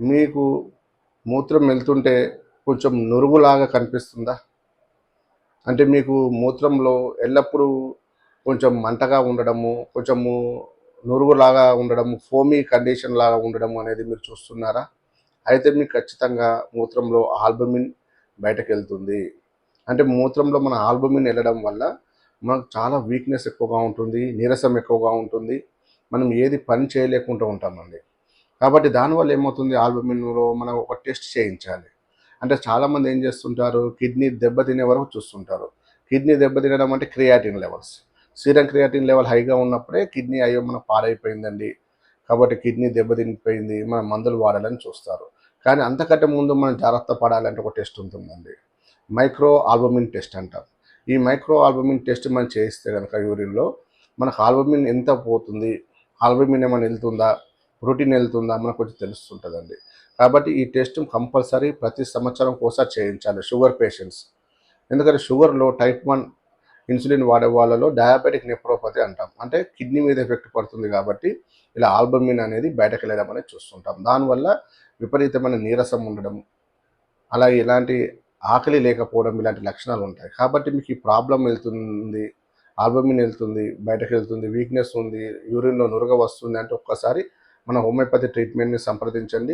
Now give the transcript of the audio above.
మీకు మూత్రం వెళ్తుంటే కొంచెం నురుగులాగా కనిపిస్తుందా? అంటే మీకు మూత్రంలో ఎల్లప్పుడూ కొంచెం మంటగా ఉండడము కొంచెము నురుగులాగా ఉండడము ఫోమీ కండిషన్ లాగా ఉండడం అనేది మీరు చూస్తున్నారా? అయితే మీకు ఖచ్చితంగా మూత్రంలో ఆల్బమిన్ బయటకు వెళ్తుంది అంటే మూత్రంలో మన ఆల్బమిన్ వెళ్ళడం వల్ల మనకు చాలా వీక్నెస్ ఎక్కువగా ఉంటుంది నీరసం ఎక్కువగా ఉంటుంది. మనం ఏది పని చేయలేకుండా ఉంటామండి. కాబట్టి దానివల్ల ఏమవుతుంది? ఆల్బమిన్లో మనం ఒక టెస్ట్ చేయించాలి. అంటే చాలామంది ఏం చేస్తుంటారు? కిడ్నీ దెబ్బతినే వరకు చూస్తుంటారు. కిడ్నీ దెబ్బతినడం అంటే creatine levels. Serum creatine level హైగా ఉన్నప్పుడే కిడ్నీ అయ్యో మనం పాడైపోయిందండి. కాబట్టి కిడ్నీ దెబ్బతినిపోయింది మనం మందులు వాడాలని చూస్తారు. కానీ అంతకంటే ముందు మనం జాగ్రత్త పడాలంటే ఒక టెస్ట్ ఉంటుందండి. మైక్రో ఆల్బమిన్ టెస్ట్ అంటారు ఈ మైక్రో ఆల్బమిన్ టెస్ట్ మనం చేయిస్తే కనుక యూరిన్లో మనకు ఆల్బమిన్ ఎంత పోతుంది? ఆల్బమిన్ ఏమైనా వెళ్తుందా? రొటీన్ వెళ్తుందా మనకు కొంచెం తెలుస్తుంటుందండి. కాబట్టి ఈ టెస్ట్ కంపల్సరీ ప్రతి సంవత్సరం ఒకసారి చేయించాలి షుగర్ పేషెంట్స్ ఎందుకంటే షుగర్లో టైప్ వన్ ఇన్సులిన్ వాడే వాళ్ళలో డయాబెటిక్ నెప్రోపతి అంటాం. అంటే కిడ్నీ మీద ఎఫెక్ట్ పడుతుంది కాబట్టి ఇలా ఆల్బమిన్ అనేది బయటకు వెళ్ళడం అనేది చూస్తుంటాం. దానివల్ల విపరీతమైన నీరసం ఉండడం అలాగే ఇలాంటి ఆకలి లేకపోవడం ఇలాంటి లక్షణాలు ఉంటాయి. కాబట్టి మీకు ఈ ప్రాబ్లం వెళ్తుంది ఆల్బమిన్ వెళ్తుంది బయటకు వెళ్తుంది వీక్నెస్ ఉంది యూరిన్లో నురగ వస్తుంది అంటే ఒక్కసారి మన హోమియోపతి ట్రీట్మెంట్ని సంప్రదించండి.